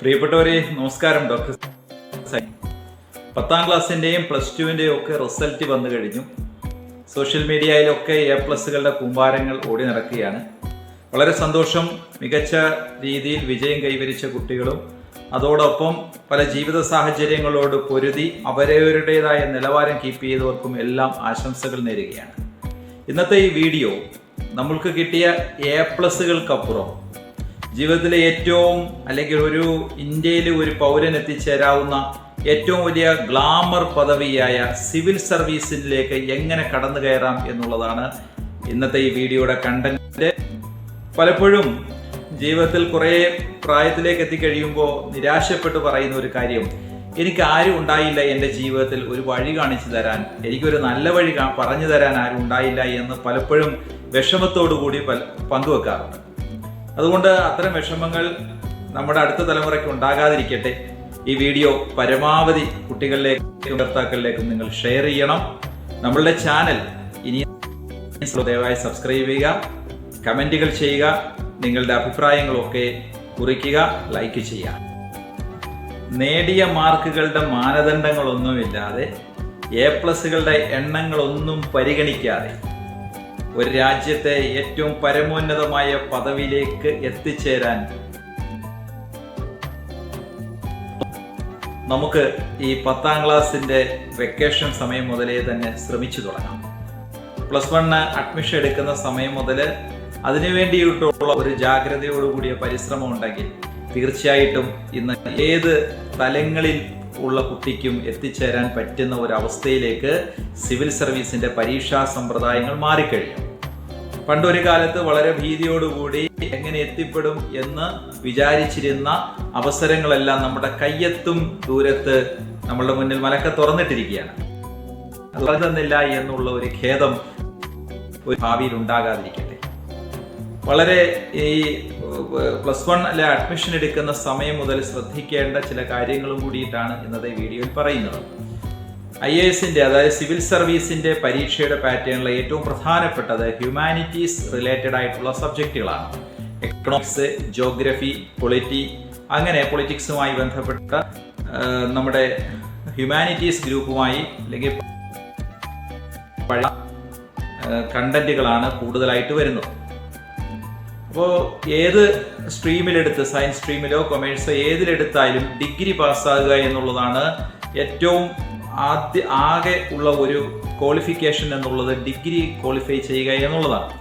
പ്രിയപ്പെട്ടവരെ നമസ്കാരം ഡോക്ടർ. പത്താം ക്ലാസ്സിന്റെയും പ്ലസ് ടുവിന്റെയും ഒക്കെ റിസൾട്ട് വന്നു കഴിഞ്ഞു സോഷ്യൽ മീഡിയയിലൊക്കെ എ പ്ലസുകളുടെ കൂമ്പാരങ്ങൾ ഓടി നടക്കുകയാണ് വളരെ സന്തോഷം മികച്ച രീതിയിൽ വിജയം കൈവരിച്ച കുട്ടികളും അതോടൊപ്പം പല ജീവിത സാഹചര്യങ്ങളോട് പൊരുതി അവരവരുടേതായ നിലവാരം കീപ്പ് ചെയ്തവർക്കും എല്ലാം ആശംസകൾ നേരുകയാണ് ഇന്നത്തെ ഈ വീഡിയോ നമ്മൾക്ക് കിട്ടിയ എ പ്ലസുകൾക്കപ്പുറം ജീവിതത്തിലെ ഏറ്റവും അല്ലെങ്കിൽ ഒരു ഇന്ത്യയിലെ ഒരു പൗരൻ എത്തിച്ചേരാവുന്ന ഏറ്റവും വലിയ ഗ്ലാമർ പദവിയായ സിവിൽ സർവീസിലേക്ക് എങ്ങനെ കടന്നു കയറാം എന്നുള്ളതാണ് ഇന്നത്തെ ഈ വീഡിയോയുടെ കണ്ടന്റ് പലപ്പോഴും ജീവിതത്തിൽ കുറേ പ്രായത്തിലേക്ക് എത്തിക്കഴിയുമ്പോൾ നിരാശപ്പെട്ട് പറയുന്ന ഒരു കാര്യം എനിക്ക് ആരും ഉണ്ടായില്ല എന്റെ ജീവിതത്തിൽ ഒരു വഴി കാണിച്ചു തരാൻ. എനിക്കൊരു നല്ല വഴി പറഞ്ഞു തരാൻ ആരും ഉണ്ടായില്ല എന്ന് പലപ്പോഴും വിഷമത്തോടു കൂടി പങ്കുവെക്കാറുണ്ട്. അതുകൊണ്ട് അത്തരം വിഷമങ്ങൾ നമ്മുടെ അടുത്ത തലമുറയ്ക്ക് ഉണ്ടാകാതിരിക്കട്ടെ. ഈ വീഡിയോ പരമാവധി കുട്ടികളിലേക്കും ഭർത്താക്കളിലേക്കും നിങ്ങൾ ഷെയർ ചെയ്യണം. നമ്മളുടെ ചാനൽ ഇനി ദയവായി സബ്സ്ക്രൈബ് ചെയ്യുക കമന്റുകൾ ചെയ്യുക നിങ്ങളുടെ അഭിപ്രായങ്ങളൊക്കെ കുറിക്കുക ലൈക്ക് ചെയ്യുക. നേടിയ മാർക്കുകളുടെ മാനദണ്ഡങ്ങളൊന്നുമില്ലാതെ എ പ്ലസുകളുടെ എണ്ണങ്ങളൊന്നും പരിഗണിക്കാതെ ഒരു രാജ്യത്തെ ഏറ്റവും പരമോന്നതമായ പദവിയിലേക്ക് എത്തിച്ചേരാൻ നമുക്ക് ഈ പത്താം ക്ലാസ്സിന്റെ വെക്കേഷൻ സമയം മുതലേ തന്നെ ശ്രമിച്ചു തുടങ്ങാം. പ്ലസ് വണ്ണ് അഡ്മിഷൻ എടുക്കുന്ന സമയം മുതൽ അതിനുവേണ്ടിയിട്ടുള്ള ഒരു ജാഗ്രതയോടുകൂടിയ പരിശ്രമം ഉണ്ടെങ്കിൽ തീർച്ചയായിട്ടും ഇന്ന് ഏത് തലങ്ങളിൽ ഉള്ള കുട്ടിക്കും എത്തിച്ചേരാൻ പറ്റുന്ന ഒരു അവസ്ഥയിലേക്ക് സിവിൽ സർവീസിന്റെ പരീക്ഷാ സമ്പ്രദായങ്ങൾ മാറിക്കഴിഞ്ഞു പണ്ടൊരു കാലത്ത് വളരെ ഭീതിയോടുകൂടി എങ്ങനെ എത്തിപ്പെടും എന്ന് വിചാരിച്ചിരുന്ന അവസരങ്ങളെല്ലാം നമ്മുടെ കയ്യെത്തും ദൂരത്ത് നമ്മളുടെ മുന്നിൽ മലക്ക തുറന്നിട്ടിരിക്കുകയാണ്. തന്നില്ല എന്നുള്ള ഒരു ഖേദം ഒരു ഭാവിയിൽ ഉണ്ടാകാതിരിക്കട്ടെ. വളരെ ഈ പ്ലസ് അല്ലെ അഡ്മിഷൻ എടുക്കുന്ന സമയം മുതൽ ശ്രദ്ധിക്കേണ്ട ചില കാര്യങ്ങളും കൂടിയിട്ടാണ് ഇന്നത്തെ വീഡിയോയിൽ പറയുന്നത്. ഐ എ അതായത് സിവിൽ സർവീസിന്റെ പരീക്ഷയുടെ പാറ്റേണിലെ ഏറ്റവും പ്രധാനപ്പെട്ടത് ഹ്യൂമാനിറ്റീസ് റിലേറ്റഡ് ആയിട്ടുള്ള സബ്ജക്റ്റുകളാണ്. എക്കണോമിക്സ് ജോഗ്രഫി പൊളിറ്റി അങ്ങനെ പൊളിറ്റിക്സുമായി ബന്ധപ്പെട്ട നമ്മുടെ ഹ്യൂമാനിറ്റീസ് ഗ്രൂപ്പുമായി അല്ലെങ്കിൽ പഴയ കണ്ടന്റുകളാണ് കൂടുതലായിട്ട് വരുന്നത്. അപ്പോൾ ഏത് സ്ട്രീമിലെടുത്ത് സയൻസ് സ്ട്രീമിലോ കൊമേഴ്സോ ഏതിലെടുത്താലും ഡിഗ്രി പാസ്സാകുക എന്നുള്ളതാണ് ഏറ്റവും ആദ്യ ആകെ ഉള്ള ഒരു ക്വാളിഫിക്കേഷൻ എന്നുള്ളത് ഡിഗ്രി ക്വാളിഫൈ ചെയ്യുക എന്നുള്ളതാണ്.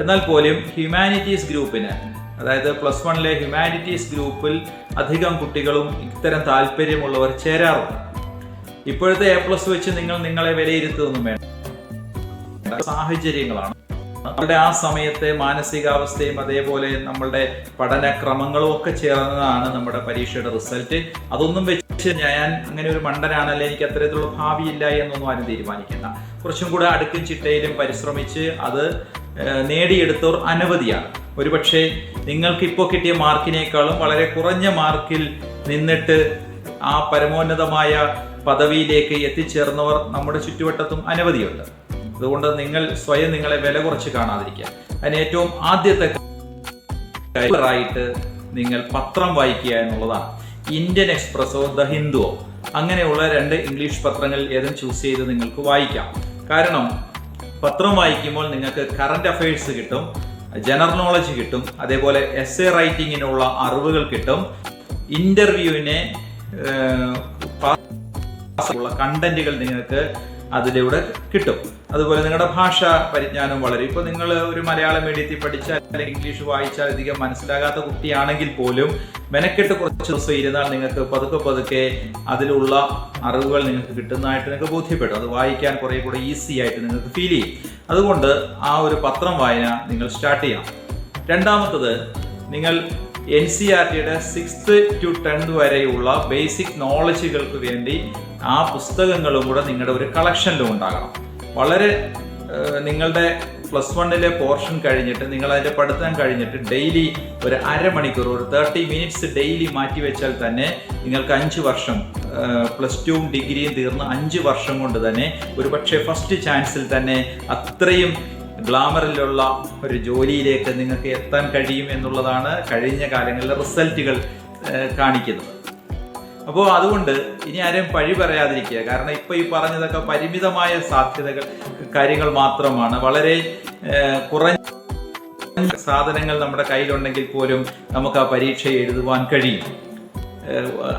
എന്നാൽ പോലും ഹ്യൂമാനിറ്റീസ് ഗ്രൂപ്പിന് അതായത് പ്ലസ് വണ്ണിലെ ഹ്യൂമാനിറ്റീസ് ഗ്രൂപ്പിൽ അധികം കുട്ടികളും ഇത്തരം താല്പര്യമുള്ളവർ ചേരാറുണ്ട്. ഇപ്പോഴത്തെ എ പ്ലസ് വെച്ച് നിങ്ങൾ നിങ്ങളെ വിലയിരുത്തുകയൊന്നും വേണം. സാഹചര്യങ്ങളാണ്. നമ്മുടെ ആ സമയത്തെ മാനസികാവസ്ഥയും അതേപോലെ നമ്മളുടെ പഠനക്രമങ്ങളും ഒക്കെ ചേർന്നതാണ് നമ്മുടെ പരീക്ഷയുടെ റിസൾട്ട് അതൊന്നും വെച്ച് ഞാൻ അങ്ങനെ ഒരു മണ്ടനാണല്ലേ എനിക്ക് അത്തരത്തിലുള്ള ഭാവിയില്ല എന്നൊന്നും ആരും തീരുമാനിക്കേണ്ട കുറച്ചും കൂടെ അടുക്കും ചിട്ടയിലും പരിശ്രമിച്ച് അത് നേടിയെടുത്തവർ അനവധിയാണ്. ഒരുപക്ഷെ നിങ്ങൾക്ക് ഇപ്പോൾ കിട്ടിയ മാർക്കിനേക്കാളും വളരെ കുറഞ്ഞ മാർക്കിൽ നിന്നിട്ട് ആ പരമോന്നതമായ പദവിയിലേക്ക് എത്തിച്ചേർന്നവർ നമ്മുടെ ചുറ്റുവട്ടത്തും അനവധിയുണ്ട്. അതുകൊണ്ട് നിങ്ങൾ സ്വയം നിങ്ങളെ വില കുറച്ച് കാണാതിരിക്കുക. അതിന് ഏറ്റവും ആദ്യത്തെ ആയിട്ട് നിങ്ങൾ പത്രം വായിക്കുക എന്നുള്ളതാണ്. ഇന്ത്യൻ എക്സ്പ്രസോ ദ ഹിന്ദുവോ അങ്ങനെയുള്ള രണ്ട് ഇംഗ്ലീഷ് പത്രങ്ങൾ ഏതും ചൂസ് ചെയ്ത് നിങ്ങൾക്ക് വായിക്കാം. കാരണം പത്രം വായിക്കുമ്പോൾ നിങ്ങൾക്ക് കറണ്ട് അഫയേഴ്സ് കിട്ടും ജനറൽ നോളജ് കിട്ടും അതേപോലെ എസ് എ റൈറ്റിങ്ങിനുള്ള അറിവുകൾ കിട്ടും. ഇന്റർവ്യൂവിനെ ഉള്ള കണ്ടന്റുകൾ നിങ്ങൾക്ക് അതിലൂടെ കിട്ടും. അതുപോലെ നിങ്ങളുടെ ഭാഷ പരിജ്ഞാനം വളരെ. ഇപ്പോൾ നിങ്ങൾ ഒരു മലയാളം മീഡിയത്തിൽ പഠിച്ചാൽ അല്ലെങ്കിൽ ഇംഗ്ലീഷ് വായിച്ചാൽ അധികം മനസ്സിലാകാത്ത കുട്ടിയാണെങ്കിൽ പോലും മെനക്കെട്ട് കുറച്ച് ദിവസം ഇരുന്നാൽ നിങ്ങൾക്ക് പതുക്കെ പതുക്കെ അതിലുള്ള അറിവുകൾ നിങ്ങൾക്ക് കിട്ടുന്നതായിട്ട് നിങ്ങൾക്ക് ബോധ്യപ്പെടും. അത് വായിക്കാൻ കുറേ കൂടെ ഈസി ആയിട്ട് നിങ്ങൾക്ക് ഫീൽ ചെയ്യും. അതുകൊണ്ട് ആ ഒരു പത്രം വായന നിങ്ങൾ സ്റ്റാർട്ട് ചെയ്യാം രണ്ടാമത്തത് നിങ്ങൾ എൻ സി ആർ ടിയുടെ സിക്സ്ത് ടു ടെൻത്ത് വരെയുള്ള ബേസിക് നോളജുകൾക്ക് വേണ്ടി ആ പുസ്തകങ്ങളും കൂടെ നിങ്ങളുടെ ഒരു കളക്ഷനിലും ഉണ്ടാകണം. വളരെ നിങ്ങളുടെ പ്ലസ് വണ്ണിലെ പോർഷൻ കഴിഞ്ഞിട്ട് നിങ്ങൾ അതിന്റെ പഠിത്തം കഴിഞ്ഞിട്ട് ഡെയിലി ഒരു അരമണിക്കൂർ ഒരു തേർട്ടി മിനിറ്റ്സ് ഡെയിലി മാറ്റി വെച്ചാൽ തന്നെ നിങ്ങൾക്ക് അഞ്ച് വർഷം പ്ലസ് ടുവും ഡിഗ്രിയും തീർന്ന് അഞ്ച് വർഷം കൊണ്ട് തന്നെ ഒരു പക്ഷേ ഫസ്റ്റ് ചാൻസിൽ തന്നെ അത്രയും ഗ്ലാമറിലുള്ള ഒരു ജോലിയിലേക്ക് നിങ്ങൾക്ക് എത്താൻ കഴിയും എന്നുള്ളതാണ് കഴിഞ്ഞ കാലങ്ങളിലെ റിസൾട്ടുകൾ കാണിക്കുന്നത്. അപ്പോൾ അതുകൊണ്ട് ഇനി ആരെയും പഴി പറയാതിരിക്കുക. കാരണം ഇപ്പം ഈ പറഞ്ഞതൊക്കെ പരിമിതമായ സാധ്യതകൾ കാര്യങ്ങൾ മാത്രമാണ്. വളരെ കുറഞ്ഞ സാധനങ്ങൾ നമ്മുടെ കയ്യിലുണ്ടെങ്കിൽ പോലും നമുക്ക് ആ പരീക്ഷ എഴുതുവാൻ കഴിയും.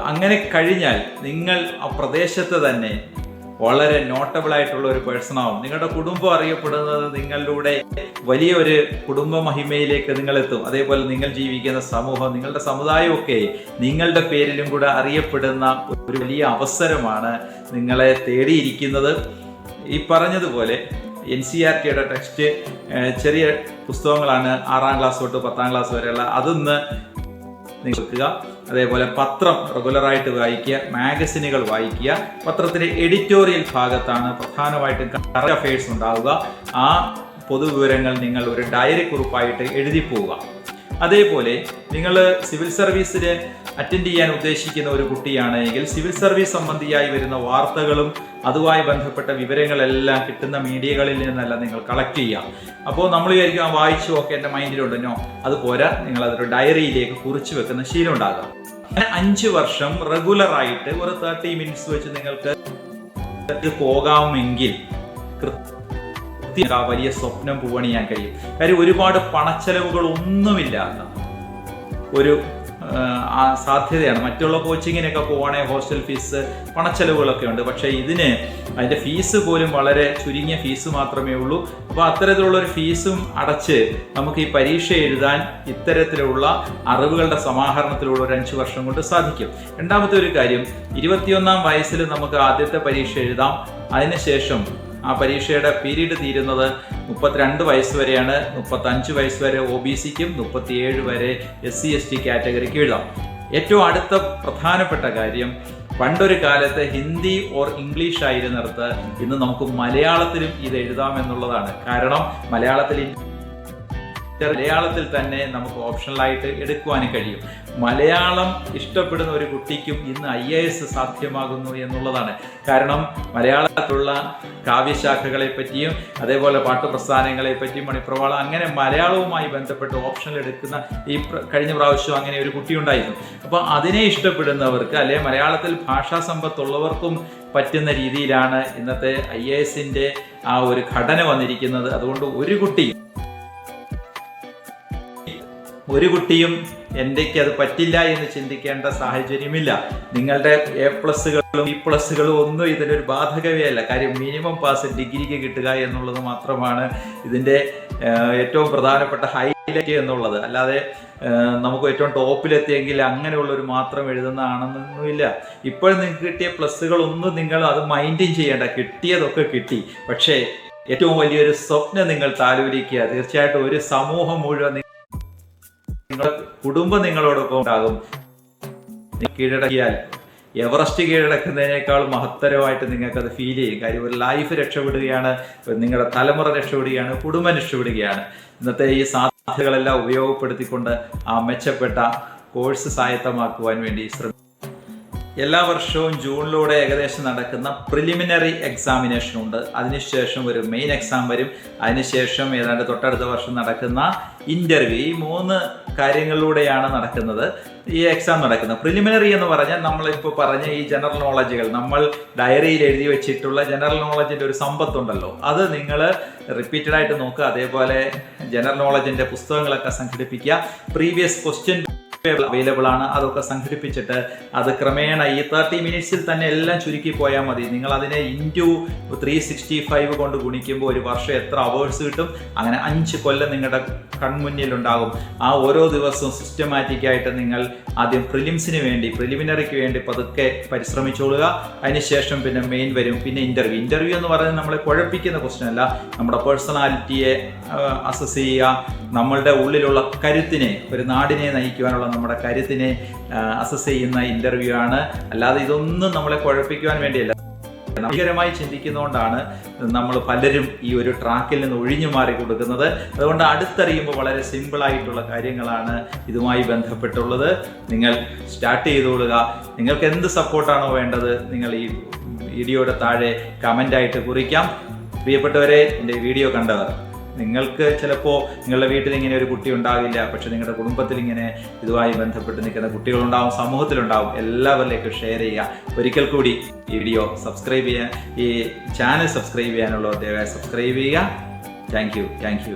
അങ്ങനെ കഴിഞ്ഞാൽ നിങ്ങൾ ആ പ്രദേശത്ത് തന്നെ വളരെ നോട്ടബിൾ ആയിട്ടുള്ള ഒരു പേഴ്സൺ ആവും. നിങ്ങളുടെ കുടുംബം അറിയപ്പെടുന്നത് നിങ്ങളുടെ വലിയൊരു കുടുംബ മഹിമയിലേക്ക് നിങ്ങൾ എത്തും അതേപോലെ നിങ്ങൾ ജീവിക്കുന്ന സമൂഹം നിങ്ങളുടെ സമുദായമൊക്കെ നിങ്ങളുടെ പേരിലും കൂടെ അറിയപ്പെടുന്ന ഒരു വലിയ അവസരമാണ് നിങ്ങളെ തേടിയിരിക്കുന്നത്. ഈ പറഞ്ഞതുപോലെ എൻ സി ആർ ടിയുടെ ടെക്സ്റ്റ് ചെറിയ പുസ്തകങ്ങളാണ് ആറാം ക്ലാസ് തൊട്ട് പത്താം ക്ലാസ് വരെയുള്ള. അതൊന്ന് നിങ്ങൾ വെക്കുക അതേപോലെ പത്രം റെഗുലറായിട്ട് വായിക്കുക മാഗസിനുകൾ വായിക്കുക പത്രത്തിലെ എഡിറ്റോറിയൽ ഭാഗത്താണ് പ്രധാനമായിട്ടും കറണ്ട് അഫയേഴ്സ് ഉണ്ടാവുക. ആ പൊതുവിവരങ്ങൾ നിങ്ങൾ ഒരു ഡയറി കുറിപ്പായിട്ട് എഴുതി പോവുക. അതേപോലെ നിങ്ങൾ സിവിൽ സർവീസിൽ അറ്റൻഡ് ചെയ്യാൻ ഉദ്ദേശിക്കുന്ന ഒരു കുട്ടിയാണെങ്കിൽ സിവിൽ സർവീസ് സംബന്ധിയായി വരുന്ന വാർത്തകളും അതുമായി ബന്ധപ്പെട്ട വിവരങ്ങളെല്ലാം കിട്ടുന്ന മീഡിയകളിൽ നിന്നല്ല നിങ്ങൾ കളക്ട് ചെയ്യുക. അപ്പോൾ നമ്മൾ വിചാരിക്കും ആ വായിച്ചു ഒക്കെ എന്റെ മൈൻഡിലുണ്ടെന്നോ അത് പോരാ. നിങ്ങൾ അതൊരു ഡയറിയിലേക്ക് കുറിച്ച് വെക്കുന്ന ശീലം ഉണ്ടാകാം. അഞ്ച് വർഷം റെഗുലർ ആയിട്ട് ഒരു തേർട്ടി മിനിറ്റ്സ് വെച്ച് നിങ്ങൾക്ക് പോകാമെങ്കിൽ കൃത്യം ആ വലിയ സ്വപ്നം പൂവണിയാൻ കഴിയും. കാര്യം ഒരുപാട് പണച്ചെലവുകൾ ഒന്നുമില്ലാത്ത ഒരു സാധ്യതയാണ്. മറ്റുള്ള കോച്ചിങ്ങിനൊക്കെ പോവാണെങ്കിൽ ഹോസ്റ്റൽ ഫീസ് പണച്ചെലവുകളൊക്കെ ഉണ്ട്. പക്ഷേ ഇതിന് അതിന്റെ ഫീസ് പോലും വളരെ ചുരുങ്ങിയ ഫീസ് മാത്രമേ ഉള്ളൂ. അപ്പോൾ അത്തരത്തിലുള്ള ഒരു ഫീസും അടച്ച് നമുക്ക് ഈ പരീക്ഷ എഴുതാൻ ഇത്തരത്തിലുള്ള അറിവുകളുടെ സമാഹരണത്തിലൂടെ ഒരു അഞ്ച് വർഷം കൊണ്ട് സാധിക്കും. രണ്ടാമത്തെ ഒരു കാര്യം ഇരുപത്തിയൊന്നാം വയസ്സിൽ നമുക്ക് ആദ്യത്തെ പരീക്ഷ എഴുതാം. അതിനുശേഷം ആ പരീക്ഷയുടെ പീരീഡ് തീരുന്നത് മുപ്പത്തിരണ്ട് വയസ്സ് വരെയാണ്. മുപ്പത്തഞ്ച് വയസ്സ് വരെ ഒ ബി സിക്കും മുപ്പത്തിയേഴ് വരെ എസ് സി എസ് ടി കാറ്റഗറിക്ക് എഴുതാം. ഏറ്റവും അടുത്ത പ്രധാനപ്പെട്ട കാര്യം പണ്ടൊരു കാലത്ത് ഹിന്ദി ഓർ ഇംഗ്ലീഷ് ആയിരുന്നിടത്ത് ഇന്ന് നമുക്ക് മലയാളത്തിലും ഇത് എഴുതാം എന്നുള്ളതാണ്. കാരണം മലയാളത്തിൽ മലയാളത്തിൽ തന്നെ നമുക്ക് ഓപ്ഷണലായിട്ട് എടുക്കുവാനും കഴിയും. മലയാളം ഇഷ്ടപ്പെടുന്ന ഒരു കുട്ടിക്കും ഇന്ന് ഐ എ എസ് സാധ്യമാകുന്നു എന്നുള്ളതാണ്. കാരണം മലയാളത്തിലുള്ള കാവ്യശാഖകളെ പറ്റിയും അതേപോലെ പാട്ടുപ്രസ്ഥാനങ്ങളെ പറ്റിയും മണിപ്രവാളം അങ്ങനെ മലയാളവുമായി ബന്ധപ്പെട്ട് ഓപ്ഷണൽ എടുക്കുന്ന ഈ കഴിഞ്ഞ പ്രാവശ്യം അങ്ങനെ ഒരു കുട്ടി ഉണ്ടായിരുന്നു അപ്പോൾ അതിനെ ഇഷ്ടപ്പെടുന്നവർക്ക് അല്ലെങ്കിൽ മലയാളത്തിൽ ഭാഷാ സമ്പത്തുള്ളവർക്കും പറ്റുന്ന രീതിയിലാണ് ഇന്നത്തെ ഐ എ എസിന്റെ ആ ഒരു ഘടന വന്നിരിക്കുന്നത്. അതുകൊണ്ട് ഒരു കുട്ടിയും ഒരു കുട്ടിയും എന്തൊക്കെ അത് പറ്റില്ല എന്ന് ചിന്തിക്കേണ്ട സാഹചര്യമില്ല. നിങ്ങളുടെ എ പ്ലസ്സുകളും ബി പ്ലസ്സുകളും ഒന്നും ഇതിനൊരു ബാധകവേ അല്ല കാര്യം മിനിമം പാസ് ഡിഗ്രിക്ക് കിട്ടുക എന്നുള്ളത് മാത്രമാണ് ഇതിന്റെ ഏറ്റവും പ്രധാനപ്പെട്ട ഹൈലൈറ്റ് എന്നുള്ളത്. അല്ലാതെ നമുക്ക് ഏറ്റവും ടോപ്പിലെത്തിയെങ്കിൽ അങ്ങനെയുള്ളൊരു മാത്രം എഴുതുന്നതാണെന്നൊന്നുമില്ല. ഇപ്പോൾ നിങ്ങൾക്ക് കിട്ടിയ പ്ലസ്സുകളൊന്നും നിങ്ങൾ അത് മൈൻഡും ചെയ്യേണ്ട. കിട്ടിയതൊക്കെ കിട്ടി. പക്ഷേ ഏറ്റവും വലിയൊരു സ്വപ്നം നിങ്ങൾ താലോലിക്കുക. തീർച്ചയായിട്ടും ഒരു സമൂഹം മുഴുവൻ നിങ്ങളുടെ കുടുംബം നിങ്ങളോടൊപ്പം ഉണ്ടാകും. കീഴടക്കിയാൽ എവറസ്റ്റ് കീഴടക്കുന്നതിനേക്കാൾ മഹത്തരമായിട്ട് നിങ്ങൾക്ക് അത് ഫീൽ ചെയ്യും. കാര്യം ഒരു ലൈഫ് രക്ഷപ്പെടുകയാണ് നിങ്ങളുടെ തലമുറ രക്ഷപ്പെടുകയാണ് കുടുംബം രക്ഷപ്പെടുകയാണ്. ഇന്നത്തെ ഈ സാധ്യതകളെല്ലാം ഉപയോഗപ്പെടുത്തിക്കൊണ്ട് ആ മെച്ചപ്പെട്ട കോഴ്സ് സായത്തമാക്കുവാൻ വേണ്ടി ശ്രമിക്കും എല്ലാ വർഷവും ജൂണിലൂടെ ഏകദേശം നടക്കുന്ന പ്രിലിമിനറി എക്സാമിനേഷൻ ഉണ്ട്. അതിനുശേഷം ഒരു മെയിൻ എക്സാം വരും. അതിനുശേഷം ഏതാണ്ട് തൊട്ടടുത്ത വർഷം നടക്കുന്ന ഇന്റർവ്യൂ ഈ മൂന്ന് കാര്യങ്ങളിലൂടെയാണ് നടക്കുന്നത്. ഈ എക്സാം നടക്കുന്നത്. പ്രിലിമിനറി എന്ന് പറഞ്ഞാൽ നമ്മളിപ്പോൾ പറഞ്ഞ ഈ ജനറൽ നോളജുകൾ നമ്മൾ ഡയറിയിൽ എഴുതി വെച്ചിട്ടുള്ള ജനറൽ നോളജിന്റെ ഒരു സമ്പത്തുണ്ടല്ലോ. അത് നിങ്ങൾ റിപ്പീറ്റഡ് ആയിട്ട് നോക്കുക. അതേപോലെ ജനറൽ നോളജിന്റെ പുസ്തകങ്ങളൊക്കെ സംഘടിപ്പിക്കുക. പ്രീവിയസ് ക്വസ്റ്റ്യൻ അവൈലബിൾ ആണ്. അതൊക്കെ സംഘടിപ്പിച്ചിട്ട് അത് ക്രമേണ ഈ തേർട്ടി മിനിറ്റ്സിൽ തന്നെ എല്ലാം ചുരുക്കി പോയാൽ മതി. നിങ്ങൾ അതിനെ ഇന്റു ത്രീ സിക്സ്റ്റി ഫൈവ് കൊണ്ട് ഗുണിക്കുമ്പോൾ ഒരു വർഷം എത്ര അവേഴ്സ് കിട്ടും? അങ്ങനെ അഞ്ച് കൊല്ലം നിങ്ങളുടെ കൺമുന്നിലുണ്ടാകും. ആ ഓരോ ദിവസവും സിസ്റ്റമാറ്റിക് ആയിട്ട് നിങ്ങൾ ആദ്യം പ്രിലിംസിന് വേണ്ടി പ്രിലിമിനറിക്ക് വേണ്ടി പതുക്കെ പരിശ്രമിച്ചോളുക. അതിനുശേഷം പിന്നെ മെയിൻ വരും. പിന്നെ ഇന്റർവ്യൂ ഇന്റർവ്യൂ എന്ന് പറയുന്നത് നമ്മളെ കുഴപ്പിക്കുന്ന ക്വസ്റ്റ്യൻ അല്ല. നമ്മുടെ പേഴ്സണാലിറ്റിയെ അസസ് ചെയ്യുക. നമ്മളുടെ ഉള്ളിലുള്ള കരുത്തിനെ ഒരു നാടിനെ നയിക്കുവാനുള്ള നമ്മുടെ കരുത്തിനെ അസസ് ചെയ്യുന്ന ഇന്റർവ്യൂ ആണ്. അല്ലാതെ ഇതൊന്നും നമ്മളെ കുഴപ്പിക്കുവാൻ വേണ്ടിയല്ല. ഭീകരമായി ചിന്തിക്കുന്നതുകൊണ്ടാണ് നമ്മൾ പലരും ഈ ഒരു ട്രാക്കിൽ നിന്ന് ഒഴിഞ്ഞു മാറി കൊടുക്കുന്നത്. അതുകൊണ്ട് അടുത്തറിയുമ്പോൾ വളരെ സിമ്പിൾ ആയിട്ടുള്ള കാര്യങ്ങളാണ് ഇതുമായി ബന്ധപ്പെട്ടുള്ളത്. നിങ്ങൾ സ്റ്റാർട്ട് ചെയ്തുകൊള്ളുക നിങ്ങൾക്ക് എന്ത് സപ്പോർട്ടാണോ വേണ്ടത് നിങ്ങൾ ഈ വീഡിയോയുടെ താഴെ കമന്റായിട്ട് കുറിക്കാം. പ്രിയപ്പെട്ടവരെ എന്റെ വീഡിയോ കണ്ടവർ നിങ്ങൾക്ക് ചിലപ്പോൾ നിങ്ങളുടെ വീട്ടിൽ ഇങ്ങനെ ഒരു കുട്ടി ഉണ്ടാവില്ല പക്ഷെ നിങ്ങളുടെ കുടുംബത്തിൽ ഇങ്ങനെ ഇതുമായി ബന്ധപ്പെട്ട് നിൽക്കുന്ന കുട്ടികളുണ്ടാവും സമൂഹത്തിലുണ്ടാവും. എല്ലാവരിലേക്കും ഷെയർ ചെയ്യുക. ഒരിക്കൽ കൂടി ഈ വീഡിയോ സബ്സ്ക്രൈബ് ചെയ്യാൻ ഈ ചാനൽ സബ്സ്ക്രൈബ് ചെയ്യാനുള്ളവർ ദയവായി സബ്സ്ക്രൈബ് ചെയ്യുക. Thank you thank you